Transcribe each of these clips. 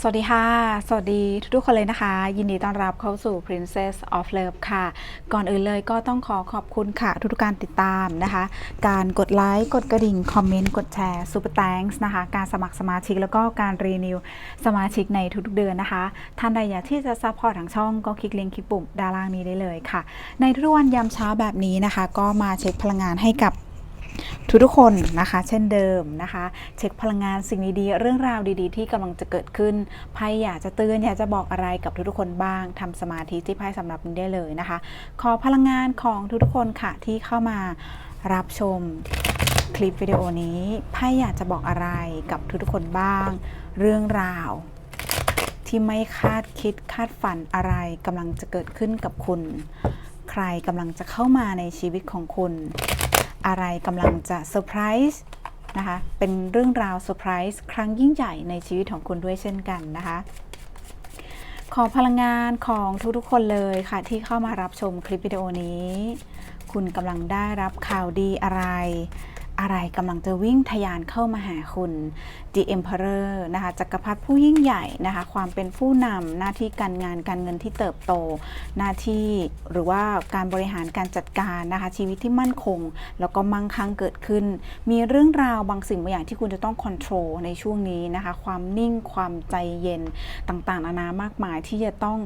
สวัสดีค่ะ สวัสดีทุกๆคนเลยนะคะ ยินดีต้อนรับเข้าสู่ Princess of Love ค่ะ ก่อนอื่นเลยก็ต้องขอขอบคุณค่ะ ทุกๆการติดตามนะคะ การกดไลค์กดกระดิ่ง คอมเมนต์ กดแชร์ Super Thanks นะคะ การสมัครสมาชิกแล้วก็การรีนิวสมาชิกในทุกๆเดือนนะคะ ท่านใดอยากที่จะซัพพอร์ตทางช่องก็คลิกลิงก์คลิกปุ่มด้านล่างนี้ได้เลยค่ะ ในทุกวันยามเช้าแบบนี้นะคะ ก็มาเช็คพลังงานให้กับ ทุกๆคนนะคะเช่นเดิมนะคะ เช็คพลังงานสิ่งดีๆ เรื่องราวดีๆ ที่กำลังจะเกิดขึ้นไพ่อยากจะเตือนอยากจะบอกอะไรกับทุกๆคนบ้างทำสมาธิที่ไพ่สำหรับนี้ได้เลยนะคะ ขอพลังงานของทุกๆคนค่ะที่เข้ามารับชมคลิปวิดีโอนี้ไพ่อยากจะบอกอะไรกับทุกๆคนบ้าง เรื่องราวที่ไม่คาดคิดคาดฝันอะไรกำลังจะเกิดขึ้นกับคุณ ใครกำลังจะเข้ามาในชีวิตของคุณ อะไรกำลังจะเซอร์ไพรส์นะคะ เป็นเรื่องราวเซอร์ไพรส์ครั้งยิ่งใหญ่ในชีวิตของคุณด้วยเช่นกันนะคะ ขอพลังงานของทุกๆคนเลยค่ะที่เข้ามารับชมคลิปวิดีโอนี้ คุณกำลังได้รับข่าวดีอะไร อะไรกำลังจะวิ่งทะยานเข้ามาหาคุณ The Emperor นะคะจักรพรรดิผู้ยิ่งใหญ่นะคะความเป็นผู้นำหน้าที่การงานการเงินที่เติบโต หน้าที่หรือว่าการบริหารการจัดการนะคะชีวิตที่มั่นคง แล้วก็มั่งคั่งเกิดขึ้น มีเรื่องราวบางสิ่งบางอย่างที่คุณจะต้องคอนโทรลในช่วงนี้นะคะความนิ่งความใจเย็นต่างๆนานามากมายที่จะต้อง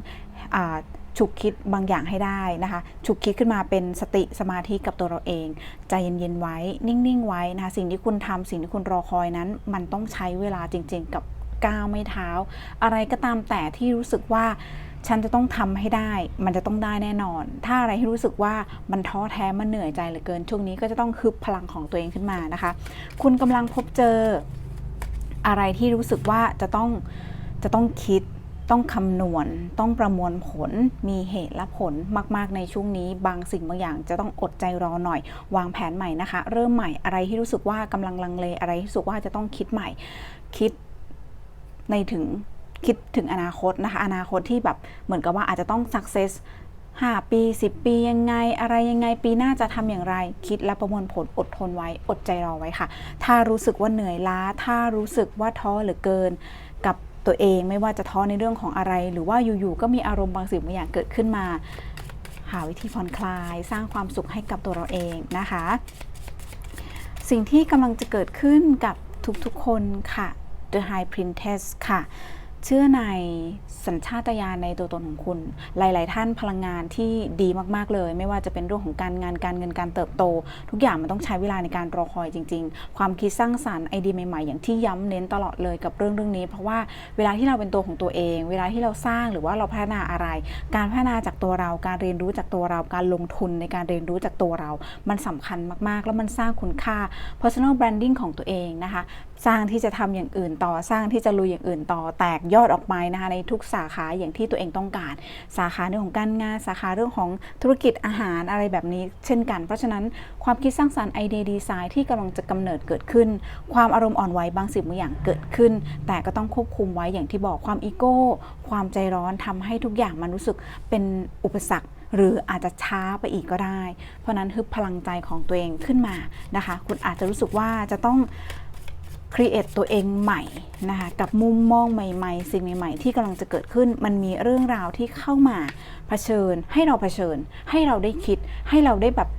อา ฉุกคิดบางอย่างให้ได้นะคะ ฉุกคิดขึ้นมาเป็นสติสมาธิกับตัวเราเอง ใจเย็นๆไว้ นิ่งๆไว้นะคะ สิ่งที่คุณทำสิ่งที่คุณรอคอยนั้น มันต้องใช้เวลาจริง ๆ กับก้าวไม่เท้า อะไรก็ตามแต่ที่รู้สึกว่าฉันจะต้องทำให้ได้ มันจะต้องได้แน่นอน ถ้าอะไรที่รู้สึกว่ามันท้อแท้ มันเหนื่อยใจเหลือเกิน ช่วงนี้ก็จะต้องฮึบพลังของตัวเองขึ้นมานะคะ คุณกำลังพบเจออะไรที่รู้สึกว่าจะต้องจะต้องคิด ต้องคำนวณ ต้องประมวลผล มีเหตุและผลมาก ๆ ในช่วงนี้ บางสิ่งบางอย่างจะต้องอดใจรอหน่อย วางแผนใหม่นะคะ เริ่มใหม่อะไรที่รู้สึกว่ากำลังลังเลอะไรที่รู้สึกว่าจะต้องคิดใหม่ คิดในถึงคิดถึงอนาคตนะคะ อนาคตที่แบบเหมือนกับว่าอาจจะต้อง success 5 ปี 10 ปียังไง อะไรยังไงปีหน้าจะทำอย่างไร คิดและประมวลผลอดทนไว้ อดใจรอไว้ค่ะ ถ้ารู้สึกว่าเหนื่อยล้า ถ้ารู้สึกว่าท้อเหลือเกิน ตัวเองไม่ว่าจะท้อในเรื่องของอะไร หรือว่าอยู่ๆก็มีอารมณ์บางสิ่งบางอย่างเกิดขึ้นมา หาวิธีผ่อนคลาย สร้างความสุขให้กับตัวเราเองนะคะ สิ่งที่กำลังจะเกิดขึ้นกับทุกๆคนค่ะ The High Princess ค่ะ เชื่อในสัญชาตญาณในตัวตนของคุณ หลาย ๆ ท่านพลังงานที่ดีมาก ๆ เลย ไม่ว่าจะเป็นเรื่องของการงานการเงินการเติบโต ทุกอย่างมันต้องใช้เวลาในการรอคอยจริง ๆ ความคิดสร้างสารรค์ไอเดียใหม่ ๆ อย่างที่ย้ำเน้นตลอดเลยกับเรื่องเรื่องนี้ เพราะว่าเวลาที่เราเป็นตัวของตัวเอง เวลาที่เราสร้างหรือว่าเราพัฒนาอะไร การพัฒนาจากตัวเรา การเรียนรู้จากตัวเรา การลงทุนในการเรียนรู้จากตัวเรา มันสำคัญมาก ๆ แล้วมันสร้างคุณค่า personal branding ของตัวเองนะคะสร้างที่จะทำอย่างอื่นต่อสร้างที่จะลุยอย่างอื่นต่อแตกยอดออกไปนะคะในทุกสาขาอย่างที่ตัวเองต้องการ สาขาเรื่องของการงานสาขาเรื่องของธุรกิจอาหารอะไรแบบนี้ เช่นกัน เพราะฉะนั้นความคิดสร้างสรรค์ไอเดียดีไซน์ที่กำลังจะกำเนิดเกิดขึ้น ความอารมณ์อ่อนไหวบางสิ่งบางอย่างเกิดขึ้น แต่ก็ต้องควบคุมไว้อย่างที่บอกความอีโก้ ความใจร้อนทำให้ทุกอย่างมันรู้สึกเป็นอุปสรรคหรืออาจจะช้าไปอีกก็ได้ เพราะฉะนั้นฮึบพลังใจของตัวเองขึ้นมานะคะ คุณอาจจะรู้สึกว่าจะต้อง ครีเอทตัวเองใหม่นะคะกับมุมมองใหม่ๆ สิ่งใหม่ ๆ ที่กำลังจะเกิดขึ้น มันมีเรื่องราวที่เข้ามาเผชิญ ให้เราเผชิญ ให้เราได้คิด ให้เราได้แบบ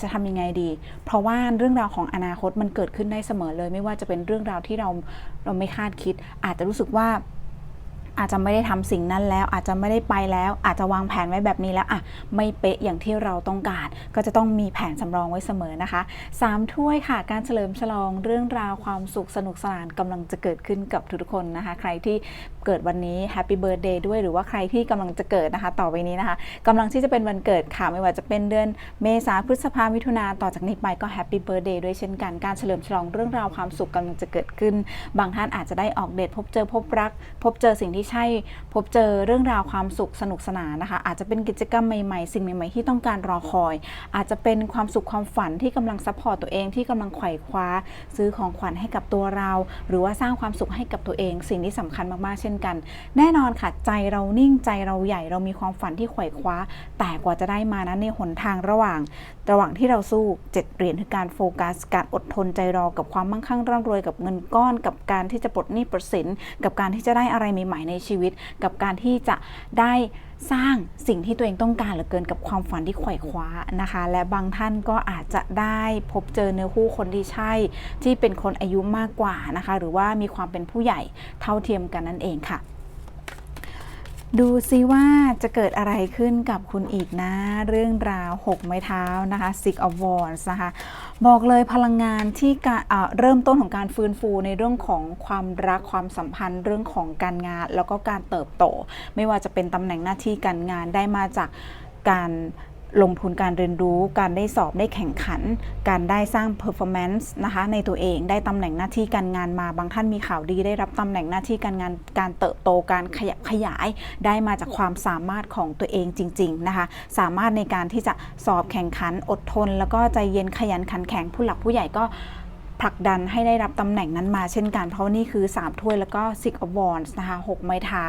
จะทำยังไงดี เพราะว่าเรื่องราวของอนาคตมันเกิดขึ้นได้เสมอเลย ไม่ว่าจะเป็นเรื่องราวที่เราเราไม่คาดคิด อาจจะรู้สึกว่า อาจจะไม่ได้ทำสิ่งนั้นแล้ว อาจจะไม่ได้ไปแล้ว อาจจะวางแผนไว้แบบนี้แล้วอะไม่เป๊ะอย่างที่เราต้องการ ก็จะต้องมีแผนสำรองไว้เสมอนะคะสามถ้วยค่ะการเฉลิมฉลองเรื่องราวความสุขสนุกสนานกำลังจะเกิดขึ้นกับทุกคนนะคะ ใครที่ เกิดวันนี้แฮปปี้เบิร์ดเดย์ด้วยหรือว่าใครที่กำลังจะเกิดนะคะ ต่อไปนี้นะคะกำลังที่จะเป็นวันเกิดค่ะไม่ว่าจะเป็นเดือนเมษาพฤษภามิถุนาต่อจากนี้ไปก็แฮปปี้เบิร์ดเดย์ด้วยเช่นกันการเฉลิมฉลองเรื่องราวความสุขกำลังจะเกิดขึ้น บางท่านอาจจะได้ออกเดทพบเจอพบรัก พบเจอสิ่งที่ใช่ พบเจอเรื่องราวความสุขสนุกสนานนะคะ อาจจะเป็นกิจกรรมใหม่ๆ สิ่งใหม่ๆที่ต้องการรอคอย อาจจะเป็นความสุขความฝันที่กำลังซัพพอร์ตตัวเองที่กำลังไขว่คว้า ซื้อของขวัญให้กับตัวเรา หรือว่าสร้างความสุขให้กับตัวเอง สิ่งที่สำคัญมากๆเช่นกัน แน่นอนค่ะใจเรานิ่งใจเราใหญ่เรามีความฝันที่ไขว่คว้า แต่กว่าจะได้มานั้นในหนทางระหว่าง ระหว่างที่เราสู้เจ็ดเหรียญคือการโฟกัส การอดทนใจรอกับความมั่งคั่งร่ำรวยกับเงินก้อนกับการที่จะปลดหนี้ปลดสินกับการที่จะได้อะไรใหม่ ๆ ในชีวิต กับการที่จะได้ สร้างสิ่งที่ตัวเองต้องการเหลือเกินกับความฝันที่ไขว่คว้านะคะ และบางท่านก็อาจจะได้พบเจอเนื้อคู่คนที่ใช่ ที่เป็นคนอายุมากกว่านะคะ หรือว่ามีความเป็นผู้ใหญ่เท่าเทียมกันนั่นเองค่ะ ดูซิว่าจะเกิดอะไรขึ้นกับคุณอีกนะ เรื่องราว 6 ไม้เท้านะคะ Six of Wands นะคะ บอกเลยพลังงานที่การเอ่อเริ่มต้นของการฟื้นฟูในเรื่องของความรักความสัมพันธ์เรื่องของการงาน แล้วก็การเติบโต ไม่ว่าจะเป็นตำแหน่งหน้าที่การงานได้มาจากการ ลงทุนการเรียนรู้ การได้สอบได้แข่งขัน การได้สร้าง performance นะคะในตัวเองได้ตำแหน่งหน้าที่การงานมาบางท่านมีข่าวดี ได้รับตำแหน่งหน้าที่การงานการเติบโตการขยับขยาย ได้มาจากความสามารถของตัวเองจริงๆนะคะสามารถในการที่จะสอบแข่งขันอดทน แล้วก็ใจเย็นขยันขันแข็งผู้หลักผู้ใหญ่ก็ผลักดันให้ได้รับตำแหน่งนั้นมาเช่นกัน เพราะนี่คือ 3 ถ้วยแล้วก็ Six of Wands นะคะ 6 ไม้เท้า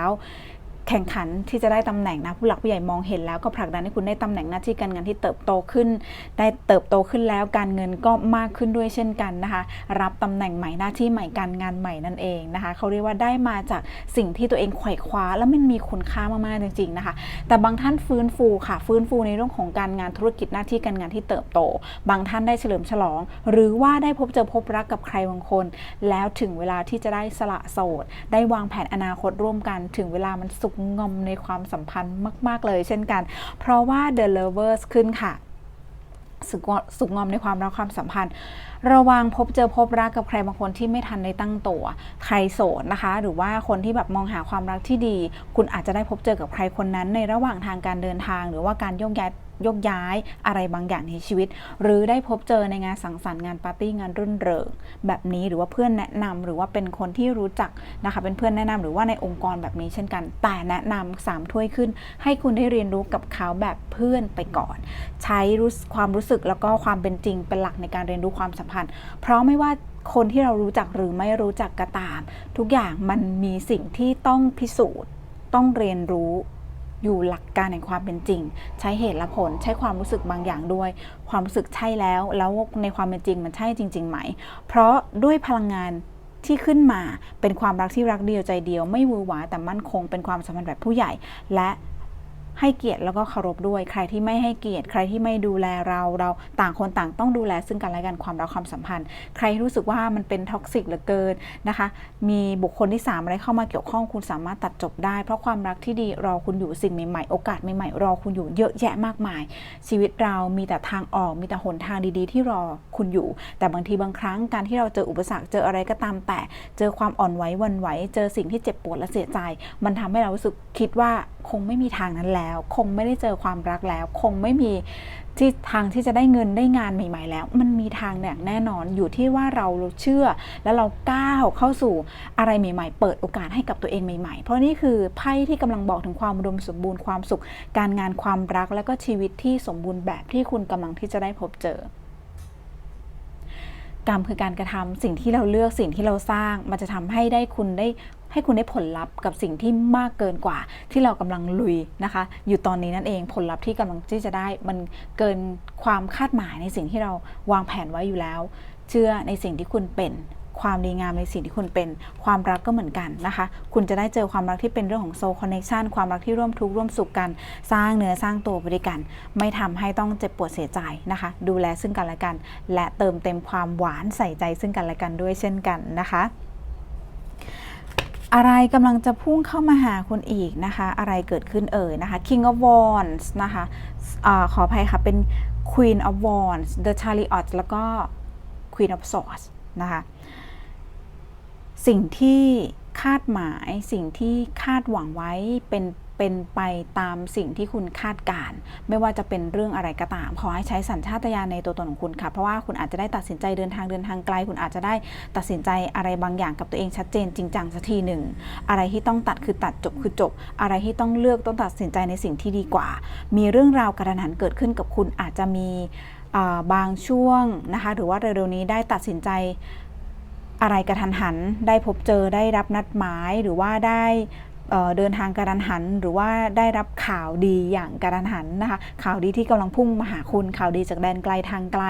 แข่งขันที่จะได้ตำแหน่งนะผู้หลักผู้ใหญ่มองเห็นแล้วก็ผลักดันให้คุณได้ตำแหน่งหน้าที่การงานที่เติบโตขึ้น ได้เติบโตขึ้นแล้วการเงินก็มากขึ้นด้วยเช่นกันนะคะ รับตำแหน่งใหม่หน้าที่ใหม่การงานใหม่นั่นเองนะคะเขาเรียกว่าได้มาจากสิ่งที่ตัวเองไขว่คว้า แล้วมันมีคุณค่ามากๆจริงๆนะคะ แต่บางท่านฟื้นฟูค่ะ ฟื้นฟูในเรื่องของการงานธุรกิจหน้าที่การงานที่เติบโต บางท่านได้เฉลิมฉลอง หรือว่าได้พบเจอพบรักกับใครบางคน แล้วถึงเวลาที่จะได้สละโสด ได้วางแผนอนาคตร่วมกัน ถึงเวลามันสุกงอมในความสัมพันธ์มาก ๆ เลยเช่นกัน เพราะว่า The Lovers ขึ้นค่ะสุกงอสุกงอมในความรักความสัมพันธ์ ระวังพบเจอพบรักกับใครบางคนที่ไม่ทันได้ตั้งตัว ใครโสดนะคะ หรือว่าคนที่แบบมองหาความรักที่ดี คุณอาจจะได้พบเจอกับใครคนนั้นในระหว่างทางการเดินทาง หรือว่าการโยกย้าย ยกย้ายอะไรบางอย่างในชีวิต หรือได้พบเจอในงานสังสรรค์งานปาร์ตี้งานรื่นเริงแบบนี้หรือว่าเพื่อนแนะนำหรือว่าเป็นคนที่รู้จักนะคะเป็นเพื่อนแนะนำหรือว่าในองค์กรแบบนี้เช่นกัน แต่แนะนำสามถ้วยขึ้น ให้คุณได้เรียนรู้กับเขาแบบเพื่อนไปก่อน ใช้รู้ความรู้สึกแล้วก็ความเป็นจริงเป็นหลักในการเรียนรู้ความสัมพันธ์ เพราะไม่ว่าคนที่เรารู้จักหรือไม่รู้จักก็ตาม ทุกอย่างมันมีสิ่งที่ต้องพิสูจน์ ต้องเรียนรู้ อยู่หลักการแห่งความเป็นจริง ใช้เหตุและผลใช้ความรู้สึกบางอย่างด้วย ความรู้สึกใช่แล้ว แล้วในความเป็นจริงมันใช่จริง ๆ ไหม เพราะด้วยพลังงานที่ขึ้นมาเป็นความรักที่รักเดียวใจเดียว ไม่วือหวาแต่มั่นคงเป็นความสัมพันธ์แบบผู้ใหญ่ และ ให้เกียรติแล้วก็เคารพด้วย ใครที่ไม่ให้เกียรติ ใครที่ไม่ดูแลเราเราต่างคนต่างต้องดูแลซึ่งกันและกันความรักความสัมพันธ์ ใครรู้สึกว่ามันเป็นท็อกซิกเหลือเกินนะคะ มีบุคคลที่สามอะไรเข้ามาเกี่ยวข้องคุณสามารถตัดจบได้ เพราะความรักที่ดีรอคุณอยู่สิ่งใหม่ๆ โอกาสใหม่ๆ รอคุณอยู่เยอะแยะมากมาย ชีวิตเรามีแต่ทางออกมีแต่หนทางดีๆ ที่รอคุณอยู่ แต่บางทีบางครั้งการที่เราเจออุปสรรคเจออะไรก็ตาม แต่เจอความอ่อนไหววันไหว เจอสิ่งที่เจ็บปวดและเสียใจ มันทำให้เรารู้สึกคิดว่าคงไม่มีทางนั้นแล้วคงไม่ได้เจอความรักแล้ว คงไม่มีที่ทางที่จะได้เงินได้งานใหม่ ๆ แล้ว มันมีทางอย่างแน่นอนอยู่ที่ว่าเราเชื่อ และเราก้าวเข้าสู่อะไรใหม่ ๆ เปิดโอกาสให้กับตัวเองใหม่ ๆ เพราะนี่คือไพ่ที่กำลังบอกถึงความอุดมสมบูรณ์ความสุข การงานความรักและก็ชีวิตที่สมบูรณ์แบบที่คุณกำลังที่จะได้พบเจอกรรมคือการกระทำสิ่งที่เราเลือกสิ่งที่เราสร้าง มันจะทำให้ได้คุณได้ ให้คุณได้ผลลัพธ์กับสิ่งที่มากเกินกว่า ที่เรากำลังลุยนะคะ อยู่ตอนนี้นั่นเองผลลัพธ์ที่กำลังที่จะได้มันเกินความคาดหมายในสิ่งที่เราวางแผนไว้อยู่แล้ว เชื่อในสิ่งที่คุณเป็นความดีงามในสิ่งที่คุณเป็น ความรักก็เหมือนกันนะคะ คุณจะได้เจอความรักที่เป็นเรื่องของโซลคอนเน t ชันความรักที่ร่วมทุกข์ร่วมสุขกัน สร้างเนื้อสร้างตัวไปด้วยกัน ไม่ทำให้ต้องเจ็บปวดเสียใจนะคะ ดูแลซึ่งกันและกัน และเติมเต็มความหวานใส่ใจซึ่งกันและกันด้วยเช่นกันนะคะ อะไรกำลังจะพุ่งเข้ามาหาคุณอีกนะคะ อะไรเกิดขึ้นเอ่ยนะคะ King of Wands นะคะอะขออภัยค่ะ เป็น Queen of Wands The Chariot แล้วก็ Queen of Swords นะคะ สิ่งที่คาดหมายสิ่งที่คาดหวังไว้เป็น เป็นไปตามสิ่งที่คุณคาดการณ์ไม่ว่าจะเป็นเรื่องอะไรก็ตาม ขอให้ใช้สัญชาตญาณในตัวตนของคุณค่ะ เพราะว่าคุณอาจจะได้ตัดสินใจเดินทางเดินทางไกล คุณอาจจะได้ตัดสินใจอะไรบางอย่างกับตัวเองชัดเจนจริงจังสักทีหนึ่ง อะไรที่ต้องตัดคือตัดจบคือจบ อะไรที่ต้องเลือกต้องตัดสินใจในสิ่งที่ดีกว่า มีเรื่องราวกระทันหันเกิดขึ้นกับคุณอาจจะมีบางช่วงนะคะหรือว่าเร็วๆนี้ได้ตัดสินใจอะไรกระทันหัน ได้พบเจอได้รับนัดหมายหรือว่าได้ เดินทางกระทันหัน หรือว่าได้รับข่าวดีอย่างกระทันหันนะคะ ข่าวดีที่กำลังพุ่งมาหาคุณ ข่าวดีจากแดนไกลทางไกล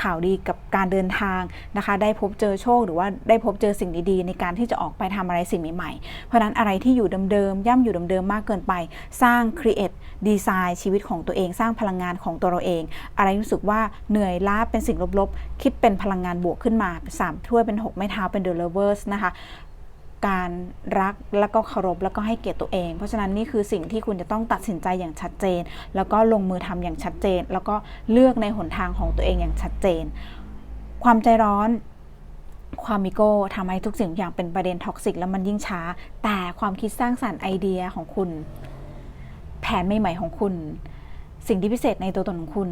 ข่าวดีกับการเดินทางนะคะ ได้พบเจอโชค หรือว่าได้พบเจอสิ่งดีๆ ในการที่จะออกไปทำอะไรสิ่งใหม่ๆ เพราะฉะนั้นอะไรที่อยู่เดิมๆย่ำอยู่เดิมๆมากเกินไป สร้าง create ดีไซน์ชีวิตของตัวเอง สร้างพลังงานของตัวเราเอง อะไรรู้สึกว่าเหนื่อยล้าเป็นสิ่งลบๆ คิดเป็นพลังงานบวกขึ้นมาสามถ้วยเป็นหกไม้เท้าเป็น the lovers นะคะ การรักแล้วก็เคารพแล้วก็ให้เกียรติตัวเอง เพราะฉะนั้นนี่คือสิ่งที่คุณจะต้องตัดสินใจอย่างชัดเจน แล้วก็ลงมือทำอย่างชัดเจน แล้วก็เลือกในหนทางของตัวเองอย่างชัดเจน ความใจร้อนความมิโก้ทำให้ทุกสิ่งทุกอย่างเป็นประเด็นท็อกซิกแล้วมันยิ่งช้า แต่ความคิดสร้างสรรค์ไอเดียของคุณ แผนใหม่ๆของคุณ สิ่งที่พิเศษในตัวตนของคุณ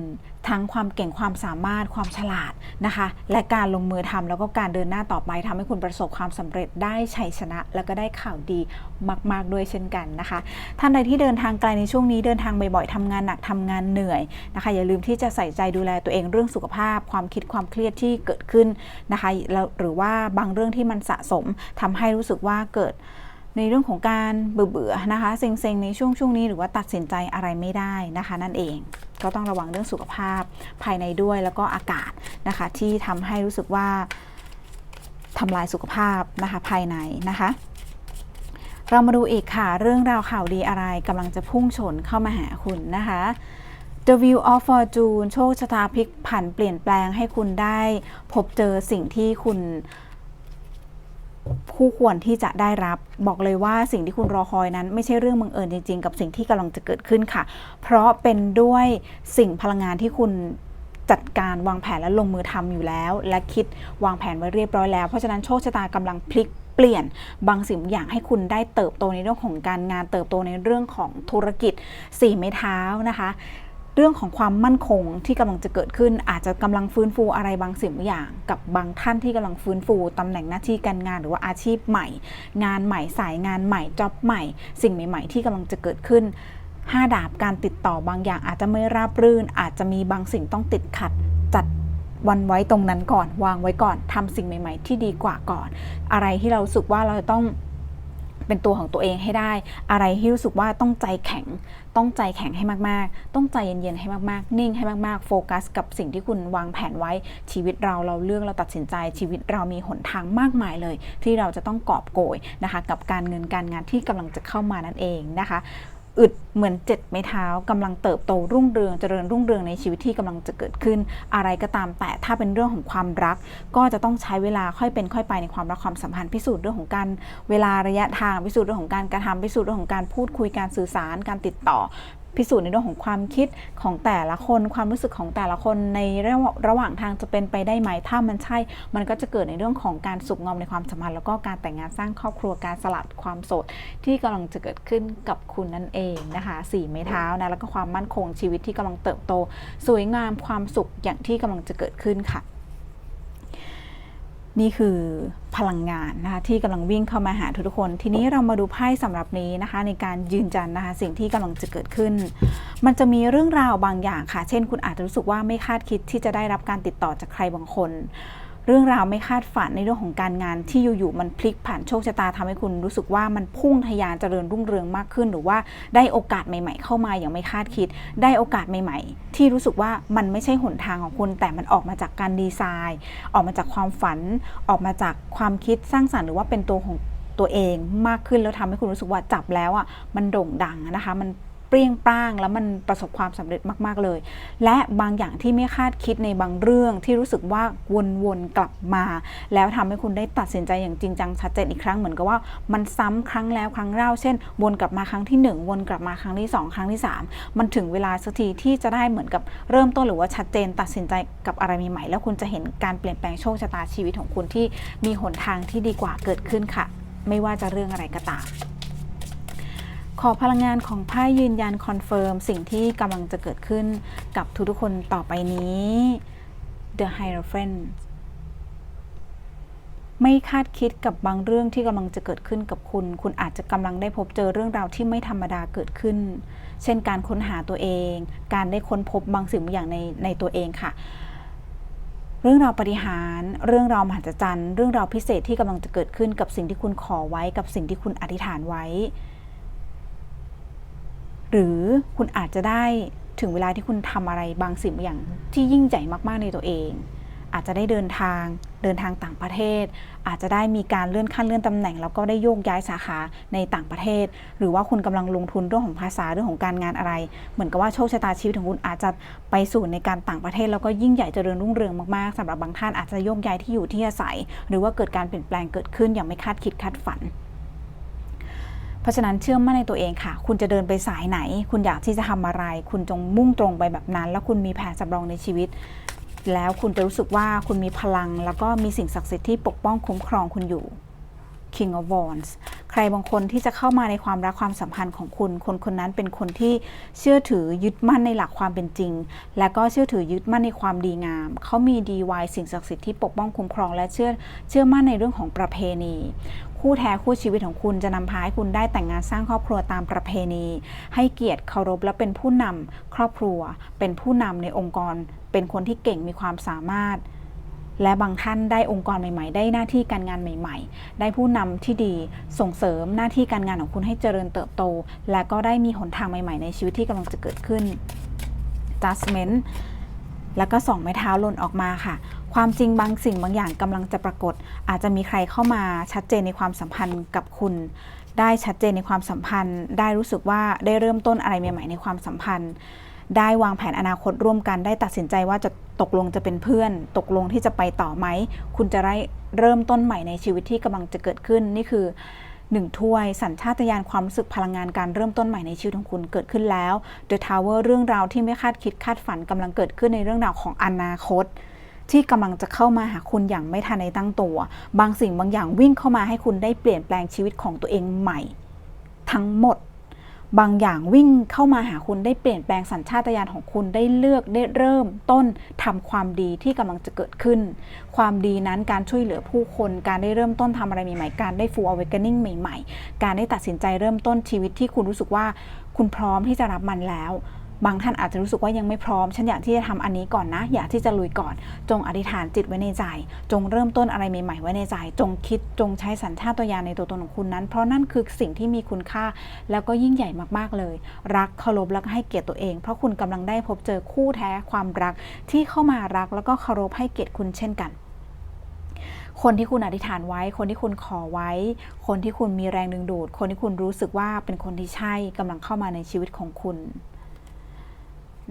ทั้งความเก่งความสามารถความฉลาดนะคะ และการลงมือทำแล้วก็การเดินหน้าต่อไปทำให้คุณประสบความสำเร็จได้ชัยชนะ แล้วก็ได้ข่าวดีมาก ๆ ด้วยเช่นกันนะคะ ท่านใดที่เดินทางไกลในช่วงนี้เดินทางบ่อยๆทำงานหนักทำงานเหนื่อยนะคะ อย่าลืมที่จะใส่ใจดูแลตัวเองเรื่องสุขภาพ ความคิดความเครียดที่เกิดขึ้นนะคะหรือว่าบางเรื่องที่มันสะสมทำให้รู้สึกว่าเกิด ในเรื่องของการเบื่อๆนะคะเซ็งๆในช่วงช่วงนี้หรือว่าตัดสินใจอะไรไม่ได้นะคะ นั่นเองก็ต้องระวังเรื่องสุขภาพภายในด้วยแล้วก็อากาศนะคะ ที่ทำให้รู้สึกว่าทำลายสุขภาพนะคะภายในนะคะ เรามาดูอีกค่ะ เรื่องราวข่าวดีอะไรกำลังจะพุ่งชนเข้ามาหาคุณนะคะ The View of Fortune โชคชะตาพลิกผันเปลี่ยนแปลงให้คุณได้พบเจอสิ่งที่คุณ คู่ควรที่จะได้รับบอกเลยว่าสิ่งที่คุณรอคอยนั้น ไม่ใช่เรื่องบังเอิญจริง ๆ กับสิ่งที่กำลังจะเกิดขึ้นค่ะ เพราะเป็นด้วยสิ่งพลังงานที่คุณจัดการวางแผนและลงมือทำอยู่แล้ว และคิดวางแผนไว้เรียบร้อยแล้ว เพราะฉะนั้นโชคชะตากำลังพลิกเปลี่ยนบางสิ่งบางอย่างให้คุณได้เติบโตในเรื่องของการงานเติบโตในเรื่องของธุรกิจสี่ไม้เท้านะคะ เรื่องของความมั่นคงที่กำลังจะเกิดขึ้น อาจจะกำลังฟื้นฟูอะไรบางสิ่งบางอย่าง กับบางท่านที่กำลังฟื้นฟูตำแหน่งหน้าที่การงานหรือว่าอาชีพใหม่ งานใหม่สายงานใหม่จ็อบใหม่ สิ่งใหม่ ๆ ที่กำลังจะเกิดขึ้นห้าดาบการติดต่อบางอย่างอาจจะไม่ราบรื่น อาจจะมีบางสิ่งต้องติดขัดจัดวันไว้ตรงนั้นก่อน วางไว้ก่อนทำสิ่งใหม่ ๆ ที่ดีกว่าก่อน อะไรที่เราสึกว่าเราจะต้อง เป็นตัวของตัวเองให้ได้ อะไรที่รู้สึกว่าต้องใจแข็ง ต้องใจแข็งให้มากๆ ต้องใจเย็นๆให้มากๆ นิ่งให้มากๆ โฟกัส กับสิ่งที่คุณวางแผนไว้ ชีวิตเราเราเลือกเราตัดสินใจ ชีวิตเรามีหนทางมากมายเลย ที่เราจะต้องกอบโกยนะคะ กับการเงินการงานที่กำลังจะเข้ามานั่นเองนะคะ อึดเหมือนเจ็ดไม้เท้ากำลังเติบโตรุ่งเรืองเจริญรุ่งเรืองในชีวิตที่กำลังจะเกิดขึ้น อะไรก็ตามแต่ถ้าเป็นเรื่องของความรัก ก็จะต้องใช้เวลาค่อยเป็นค่อยไปในความรักความสัมพันธ์พิสูจน์เรื่องของการเวลาระยะทางพิสูจน์เรื่องของการกระทำพิสูจน์เรื่องของการพูดคุยการสื่อสารการติดต่อ พิสูจน์ในเรื่องของความคิดของแต่ละคน ความรู้สึกของแต่ละคนในระหว่างระหว่างทางจะเป็นไปได้ไหมถ้ามันใช่ มันก็จะเกิดในเรื่องของการสุกงอมในความสัมพันธ์แล้วก็การแต่งงานสร้างครอบครัวการสลัดความโสดที่กำลังจะเกิดขึ้นกับคุณนั่นเองนะคะสี่ไม้เท้านะแล้วก็ความมั่นคงชีวิตที่กำลังเติบโต สวยงามความสุขอย่างที่กำลังจะเกิดขึ้นค่ะ นี่คือพลังงานนะคะที่กำลังวิ่งเข้ามาหาทุกคน ทีนี้เรามาดูไพ่สำหรับนี้นะคะ ในการยืนยันนะคะสิ่งที่กำลังจะเกิดขึ้น มันจะมีเรื่องราวบางอย่างค่ะ เช่น คุณอาจจะรู้สึกว่าไม่คาดคิดที่จะได้รับการติดต่อจากใครบางคน เรื่องราวไม่คาดฝันในเรื่องของการงานที่อยู่ๆมันพลิกผ่านโชคชะตาทำให้คุณรู้สึกว่ามันพุ่งทะยานเจริญรุ่งเรืองมากขึ้น หรือว่าได้โอกาสใหม่ ๆ เข้ามาอย่างไม่คาดคิด ได้โอกาสใหม่ ๆ ที่รู้สึกว่ามันไม่ใช่หนทางของคุณแต่มันออกมาจากการดีไซน์ ออกมาจากความฝัน ออกมาจากความคิดสร้างสรรค์หรือว่าเป็นตัวของตัวเองมากขึ้นแล้วทำให้คุณรู้สึกว่าจับแล้วอะมันโด่งดังนะคะ มัน เปรี้ยงปร้าง แล้วมันประสบความสำเร็จมาก ๆเลย และบางอย่างที่ไม่คาดคิดในบางเรื่องที่รู้สึกว่าวนๆกลับมา แล้วทำให้คุณได้ตัดสินใจอย่างจริงจังชัดเจนอีกครั้งเหมือนกับว่ามันซ้ำครั้งแล้วครั้งเล่าเช่น วนกลับมาครั้งที่ 1 วนกลับมาครั้งที่ 2 ครั้งที่ 3 มันถึงเวลาสักทีที่จะได้เหมือนกับเริ่มต้นหรือว่าชัดเจนตัดสินใจกับอะไรใหม่ๆแล้วคุณจะเห็นการเปลี่ยนแปลงโชคชะตาชีวิตของคุณที่มีหนทางที่ดีกว่าเกิดขึ้นค่ะ ไม่ว่าจะเรื่องอะไรก็ตาม ขอพลังงานของไพ่ยืนยันคอนเฟิร์มสิ่งที่กำลังจะเกิดขึ้นกับทุกๆคนต่อไปนี้ The Hierophant ไม่คาดคิดกับบางเรื่องที่กำลังจะเกิดขึ้นกับคุณ คุณอาจจะกำลังได้พบเจอเรื่องราวที่ไม่ธรรมดาเกิดขึ้น เช่นการค้นหาตัวเอง การได้ค้นพบบางสิ่งบางอย่างในในตัวเองค่ะ เรื่องราวปฏิหารเรื่องราวมหัศจรรย์ เรื่องราวพิเศษที่กำลังจะเกิดขึ้นกับสิ่งที่คุณขอไว้กับสิ่งที่คุณอธิษฐานไว้ หรือคุณอาจจะได้ถึงเวลาที่คุณทำอะไรบางสิ่งบางอย่างที่ยิ่งใหญ่มากๆในตัวเอง อาจจะได้เดินทางเดินทางต่างประเทศ อาจจะได้มีการเลื่อนขั้นเลื่อนตำแหน่ง แล้วก็ได้โยกย้ายสาขาในต่างประเทศ หรือว่าคุณกำลังลงทุนเรื่องของภาษาเรื่องของการงานอะไร เหมือนกับว่าโชคชะตาชีวิตของคุณอาจจะไปสู่ในการต่างประเทศ แล้วก็ยิ่งใหญ่เจริญรุ่งเรืองมากๆสำหรับบางท่านอาจจะโยกย้ายที่อยู่ที่อาศัย หรือว่าเกิดการเปลี่ยนแปลงเกิดขึ้นอย่างไม่คาดคิดคาดฝัน ราะฉะนั้นเชื่อมั่นในตัวเองค่ะ คุณจะเดินไปสายไหน คุณอยากที่จะทำอะไร คุณจงมุ่งตรงไปแบบนั้น แล้วคุณมีแผนสำรองในชีวิต แล้วคุณจะรู้สึกว่าคุณมีพลัง แล้วก็มีสิ่งศักดิ์สิทธิ์ที่ปกป้องคุ้มครองคุณอยู่ King of Wands ใครบางคนที่จะเข้ามาในความรักความสัมพันธ์ของคุณ คนคนนั้นเป็นคนที่เชื่อถือยึดมั่นในหลักความเป็นจริง และก็เชื่อถือยึดมั่นในความดีงาม เขามีดีวายสิ่งศักดิ์สิทธิ์ที่ปกป้องคุ้มครอง และเชื่อเชื่อมั่นในเรื่องของประเพณี คู่แท้คู่ชีวิตของคุณจะนำพาให้คุณได้แต่งงานสร้างครอบครัวตามประเพณี ให้เกียรติเคารพและเป็นผู้นำครอบครัว เป็นผู้นำในองค์กร เป็นคนที่เก่งมีความสามารถ และบางท่านได้องค์กรใหม่ ๆ ได้หน้าที่การงานใหม่ ๆ ได้ผู้นำที่ดีส่งเสริมหน้าที่การงานของคุณให้เจริญเติบโต และก็ได้มีหนทางใหม่ ๆ ในชีวิตที่กำลังจะเกิดขึ้น judgment แล้วก็สองไม้เท้าหล่นออกมาค่ะ ความจริงบางสิ่งบางอย่างกำลังจะปรากฏ อาจจะมีใครเข้ามาชัดเจนในความสัมพันธ์กับคุณ ได้ชัดเจนในความสัมพันธ์ ได้รู้สึกว่าได้เริ่มต้นอะไรใหม่ๆในความสัมพันธ์ ได้วางแผนอนาคตร่วมกันได้ตัดสินใจว่าจะตกลงจะเป็นเพื่อน ตกลงที่จะไปต่อไหม คุณจะได้เริ่มต้นใหม่ในชีวิตที่กำลังจะเกิดขึ้นนี่คือหนึ่งถ้วยสัญชาตญาณความรู้สึกพลังงานการเริ่มต้นใหม่ในชีวิตของคุณเกิดขึ้นแล้ว The Tower เรื่องราวที่ไม่คาดคิดคาดฝันกำลังเกิดขึ้นในเรื่องราวของอนาคต ที่กำลังจะเข้ามาหาคุณอย่างไม่ทันในตั้งตัว บางสิ่งบางอย่างวิ่งเข้ามาให้คุณได้เปลี่ยนแปลงชีวิตของตัวเองใหม่ ทั้งหมด บางอย่างวิ่งเข้ามาหาคุณได้เปลี่ยนแปลงสัญชาตญาณของคุณได้เลือกได้เริ่มต้นทำความดีที่กำลังจะเกิดขึ้น ความดีนั้นการช่วยเหลือผู้คน การได้เริ่มต้นทำอะไรใหม่ๆการได้ full awakening ใหม่ ๆ การได้ตัดสินใจเริ่มต้นชีวิตที่คุณรู้สึกว่าคุณพร้อมที่จะรับมันแล้ว บางท่านอาจจะรู้สึกว่ายังไม่พร้อม ฉันอยากที่จะทำอันนี้ก่อนนะ อยากที่จะลุยก่อน จงอธิษฐานจิตไว้ในใจ จงเริ่มต้นอะไรใหม่ๆไว้ในใจ จงคิดจงใช้สัญชาตญาณในตัวตนของคุณนั้น เพราะนั่นคือสิ่งที่มีคุณค่า แล้วก็ยิ่งใหญ่มากๆเลย รักเคารพแล้วก็ให้เกียรติตัวเอง เพราะคุณกำลังได้พบเจอคู่แท้ความรัก ที่เข้ามารักแล้วก็เคารพให้เกียรติคุณเช่นกันคนที่คุณอธิษฐานไว้ คนที่คุณขอไว้ คนที่คุณมีแรงดึงดูด คนที่คุณรู้สึกว่าเป็นคนที่ใช่กำลังเข้ามาในชีวิตของคุณ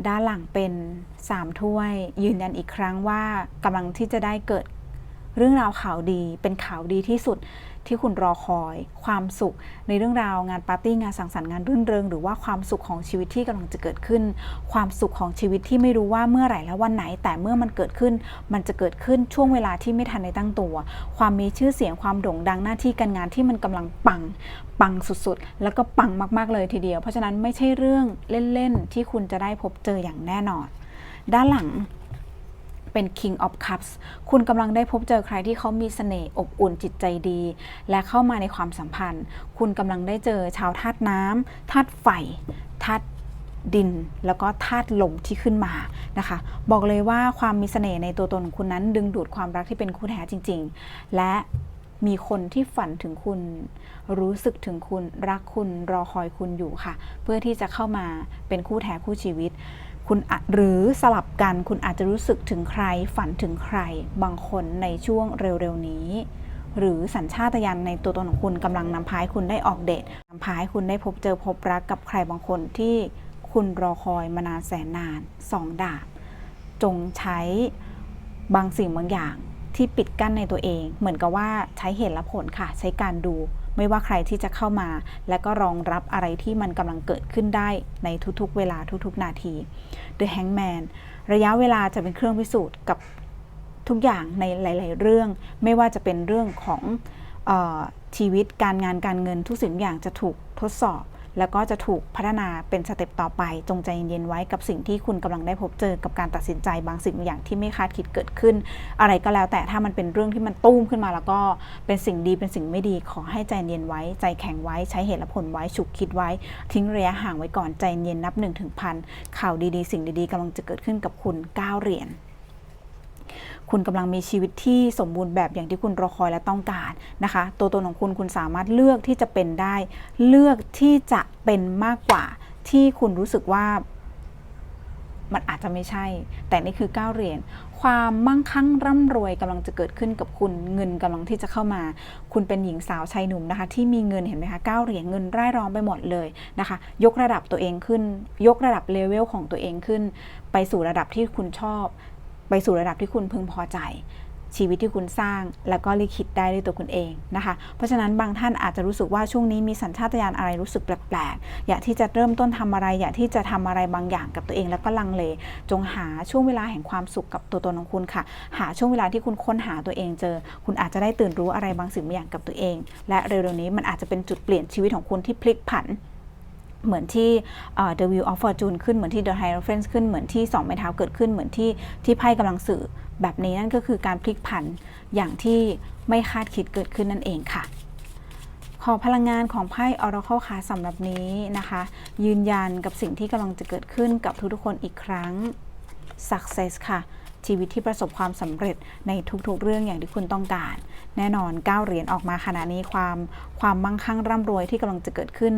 ด้านหลังเป็น 3 ถ้วย ยืนยันอีกครั้งว่ากำลังที่จะได้เกิด เรื่องราวข่าวดีเป็นข่าวดีที่สุดที่คุณรอคอย ความสุข ในเรื่องราวงานปาร์ตี้งานสังสรรค์งานรื่นเริงหรือว่าความสุขของชีวิตที่กำลังจะเกิดขึ้น ความสุขของชีวิตที่ไม่รู้ว่าเมื่อไหร่และวันไหน แต่เมื่อมันเกิดขึ้น มันจะเกิดขึ้นช่วงเวลาที่ไม่ทันในตั้งตัว ความมีชื่อเสียงความโด่งดังหน้าที่การงานที่มันกำลังปังปังสุดๆ แล้วก็ปังมากๆเลยทีเดียว เพราะฉะนั้นไม่ใช่เรื่องเล่นๆที่คุณจะได้พบเจออย่างแน่นอน ด้านหลัง เป็น King of Cups คุณกำลังได้พบเจอใครที่เขามีเสน่ห์อบอุ่นจิตใจดี และเข้ามาในความสัมพันธ์ คุณกำลังได้เจอชาวธาตุน้ำธาตุไฟธาตุดินแล้วก็ธาตุลมที่ขึ้นมานะคะ บอกเลยว่าความมีเสน่ห์ในตัวตนของคุณนั้น ดึงดูดความรักที่เป็นคู่แท้จริง ๆ และมีคนที่ฝันถึงคุณ รู้สึกถึงคุณรักคุณรอคอยคุณอยู่ค่ะ เพื่อที่จะเข้ามาเป็นคู่แท้คู่ชีวิต คุณหรือสลับกันคุณอาจจะรู้สึกถึงใครฝันถึงใคร บางคนในช่วงเร็วๆนี้ หรือสัญชาตญาณในตัวตนของคุณกำลังนำพาให้คุณได้ออกเดทนำพาให้คุณได้พบเจอพบรักกับใครบางคนที่คุณรอคอยมานานแสนนานสองดาบ จงใช้บางสิ่งบางอย่างที่ปิดกั้นในตัวเอง เหมือนกับว่าใช้เหตุและผลค่ะ ใช้การดู ไม่ว่าใครที่จะเข้ามา และก็รองรับอะไรที่มันกำลังเกิดขึ้นได้ในทุกๆ เวลาทุกๆ นาที The Hangman ระยะเวลาจะเป็นเครื่องพิสูจน์กับทุกอย่างในหลาย ๆ เรื่อง ไม่ว่าจะเป็นเรื่องของออชีวิตการงานการเงินทุกสิ่งอย่างจะถูกทดสอบ แล้วก็จะถูกพัฒนาเป็นสเต็ปต่อไป จงใจเย็นๆไว้กับสิ่งที่คุณกำลังได้พบเจอกับการตัดสินใจบางสิ่งบางอย่างที่ไม่คาดคิดเกิดขึ้น อะไรก็แล้วแต่ถ้ามันเป็นเรื่องที่มันตุ้มขึ้นมาแล้วก็เป็นสิ่งดีเป็นสิ่งไม่ดีขอให้ใจเย็นไว้ ใจแข็งไว้ใช้เหตุและผลไว้ฉุกคิดไว้ ทิ้งระยะห่างไว้ก่อนใจเย็นนับ1นถึงพันข่าวดีๆ สิ่งดีๆกำลังจะเกิดขึ้นกับคุณ9เหรียญ คุณกำลังมีชีวิตที่สมบูรณ์แบบอย่างที่คุณรอคอยและต้องการนะคะ ตัวตนของคุณคุณสามารถเลือกที่จะเป็นได้ เลือกที่จะเป็นมากกว่าที่คุณรู้สึกว่ามันอาจจะไม่ใช่ แต่นี่คือก้าวเหรียญความมั่งคั่งร่ำรวยกำลังจะเกิดขึ้นกับคุณ เงินกำลังที่จะเข้ามา คุณเป็นหญิงสาวชายหนุ่มนะคะ ที่มีเงินเห็นไหมคะก้าวเหรียญเงินร่ายรองไปหมดเลยนะคะ ยกระดับตัวเองขึ้น ยกระดับเลเวลของตัวเองขึ้น ไปสู่ระดับที่คุณชอบ ไปสู่ระดับที่คุณพึงพอใจชีวิตที่คุณสร้างแล้วก็ลิขิตได้ด้วยตัวคุณเองนะคะ เพราะฉะนั้นบางท่านอาจจะรู้สึกว่าช่วงนี้มีสัญชาตญาณอะไรรู้สึกแปลกๆ อยากที่จะเริ่มต้นทำอะไร อยากที่จะทำอะไรบางอย่างกับตัวเองแล้วก็ลังเล จงหาช่วงเวลาแห่งความสุขกับตัวตนของคุณค่ะ หาช่วงเวลาที่คุณค้นหาตัวเองเจอ คุณอาจจะได้ตื่นรู้อะไรบางสิ่งบางอย่างกับตัวเอง และเร็วๆนี้มันอาจจะเป็นจุดเปลี่ยนชีวิตของคุณที่พลิกผัน เหมือนที่เอ่อ The Wheel of Fortune ขึ้นเหมือนที่ The Hierophant ขึ้นเหมือนที่สองไม้เท้าเกิดขึ้นเหมือนที่ที่ไพ่กำลังสื่อ แบบนี้นั่นก็คือการพลิกผันอย่างที่ไม่คาดคิดเกิดขึ้นนั่นเองค่ะ ขอพลังงานของไพ่ Oracle ค่ะสำหรับนี้นะคะ ยืนยันกับสิ่งที่กำลังจะเกิดขึ้นกับทุกๆคนอีกครั้ง Success ค่ะชีวิตที่ประสบความสำเร็จในทุกๆ เรื่องอย่างที่คุณต้องการ แน่นอน9เหรียญออกมาขณะนี้ความ ความมั่งคั่งร่ำรวยที่กำลังจะเกิดขึ้น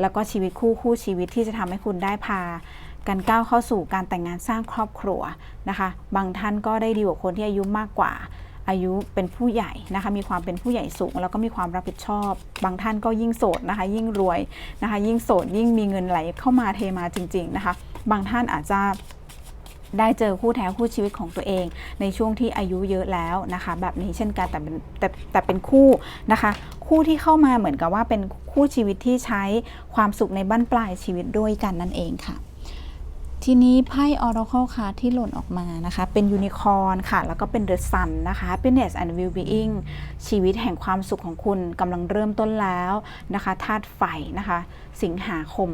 แล้วก็ชีวิตคู่คู่ชีวิตที่จะทำให้คุณได้พา กันก้าวเข้าสู่การแต่งงานสร้างครอบครัวนะคะ บางท่านก็ได้ดีกว่าคนที่อายุมากกว่า อายุเป็นผู้ใหญ่นะคะ มีความเป็นผู้ใหญ่สูง แล้วก็มีความรับผิดชอบ บางท่านก็ยิ่งโสดนะคะ ยิ่งรวยนะคะ ยิ่งโสดยิ่งมีเงินไหลเข้ามาเทมาจริง ๆนะคะ บางท่านอาจจะได้เจอคู่แท้คู่ชีวิตของตัวเอง ในช่วงที่อายุเยอะแล้วนะคะ แบบนี้เช่นกันแต่เป็นแต่แต่เป็นคู่นะคะ คู่ที่เข้ามาเหมือนกับว่าเป็นคู่ชีวิตที่ใช้ความสุขในบั้นปลายชีวิตด้วยกันนั่นเองค่ะ ทีนี้ไพ่ Oracle ค่ะที่หล่นออกมานะคะ เป็นยูนิคอร์นค่ะ แล้วก็เป็นเดอะซันนะคะ Happiness and Well-being ชีวิตแห่งความสุขของคุณกำลังเริ่มต้นแล้วนะคะธาตุไฟนะคะ สิงหาคม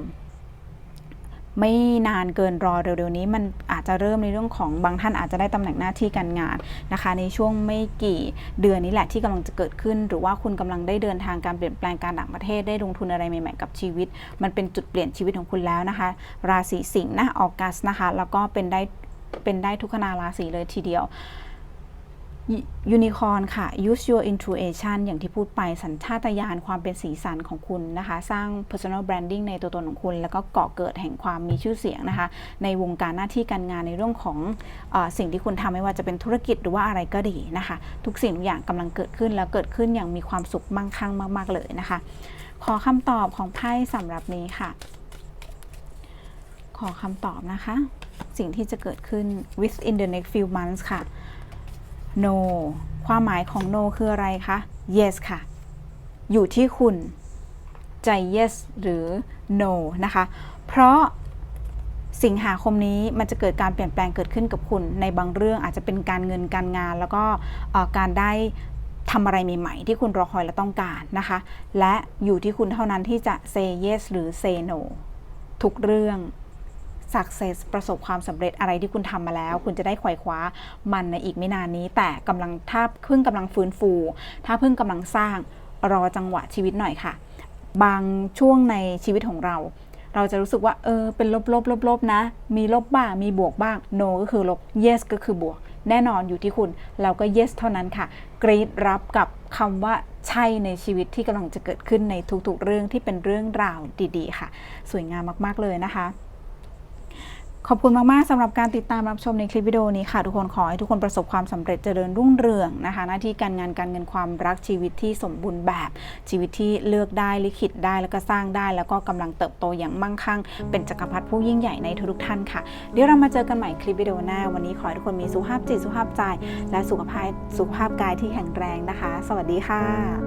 ไม่นานเกินรอเร็วๆนี้ มันอาจจะเริ่มในเรื่องของบางท่านอาจจะได้ตำแหน่งหน้าที่การงานนะคะ ในช่วงไม่กี่เดือนนี้แหละที่กำลังจะเกิดขึ้น หรือว่าคุณกำลังได้เดินทางการเปลี่ยนแปลงการต่างประเทศได้ลงทุนอะไรใหม่ๆกับชีวิต มันเป็นจุดเปลี่ยนชีวิตของคุณแล้วนะคะ ราศีสิงห์นะออกัสนะคะ แล้วก็เป็นได้เป็นได้ทุกคณะราศีเลยทีเดียว ยูนิคอร์นค่ะ use your intuition อย่างที่พูดไปสัญชาตญาณความเป็นสีสันของคุณนะคะ สร้าง personal branding ในตัวตนของคุณ แล้วก็ก่อเกิดแห่งความมีชื่อเสียงนะคะ ในวงการหน้าที่การงานในเรื่องของอสิ่งที่คุณทำไม่ว่าจะเป็นธุรกิจหรือว่าอะไรก็ดีนะคะ ทุกสิ่งทุกอย่างกำลังเกิดขึ้นแล้วเกิดขึ้นอย่างมีความสุขมั่งคั่งมาก ๆ เลยนะคะ ขอคำตอบของไพ่สำหรับนี้ค่ะ ขอคำตอบนะคะ สิ่งที่จะเกิดขึ้น within the next few months ค่ะ no ความหมายของ no คืออะไรคะ yes ค่ะ อยู่ที่คุณใจ yes หรือ no นะคะ เพราะสิงหาคมนี้มันจะเกิดการเปลี่ยนแปลงเกิดขึ้นกับคุณ ในบางเรื่องอาจจะเป็นการเงินการงาน แล้วก็การได้ทำอะไรใหม่ๆ ที่คุณรอคอยและต้องการนะคะ และอยู่ที่คุณเท่านั้นที่จะ say yes หรือ say no ทุกเรื่อง success ประสบความสำเร็จอะไรที่คุณทำมาแล้ว คุณจะได้ไขว่คว้ามันในอีกไม่นานนี้ แต่กำลังถ้าเพิ่งกำลังฟื้นฟู ถ้าเพิ่งกำลังสร้างรอจังหวะชีวิตหน่อยค่ะ บางช่วงในชีวิตของเรา เราจะรู้สึกว่าเออเป็นลบลบลบลบนะ มีลบบ้างมีบวกบ้าง no ก็คือลบ yes ก็คือบวก แน่นอนอยู่ที่คุณ เราก็ yes เท่านั้นค่ะ กรีดรับกับคำว่าใช่ในชีวิตที่กำลังจะเกิดขึ้นในทุกๆเรื่องที่เป็นเรื่องราวดีๆ ค่ะ สวยงามมากๆเลยนะคะ ขอบคุณมาก ๆสำหรับการติดตามรับชมในคลิปวิดีโอนี้ค่ะ ทุกคนขอให้ทุกคนประสบความสำเร็จเจริญรุ่งเรืองนะคะ หน้าที่การงานการเงินความรักชีวิตที่สมบูรณ์แบบชีวิตที่เลือกได้ลิขิตได้แล้วก็สร้างได้ แล้วก็กำลังเติบโตอย่างมั่งคั่ง เป็นจักรพรรดิผู้ยิ่งใหญ่ในทุกๆท่านค่ะ เดี๋ยวเรามาเจอกันใหม่คลิปวิดีโอหน้า วันนี้ขอให้ทุกคนมีสุขภาพจิตสุขภาพใจ และสุขภาพสุขภาพกายที่แข็งแรงนะคะ สวัสดีค่ะ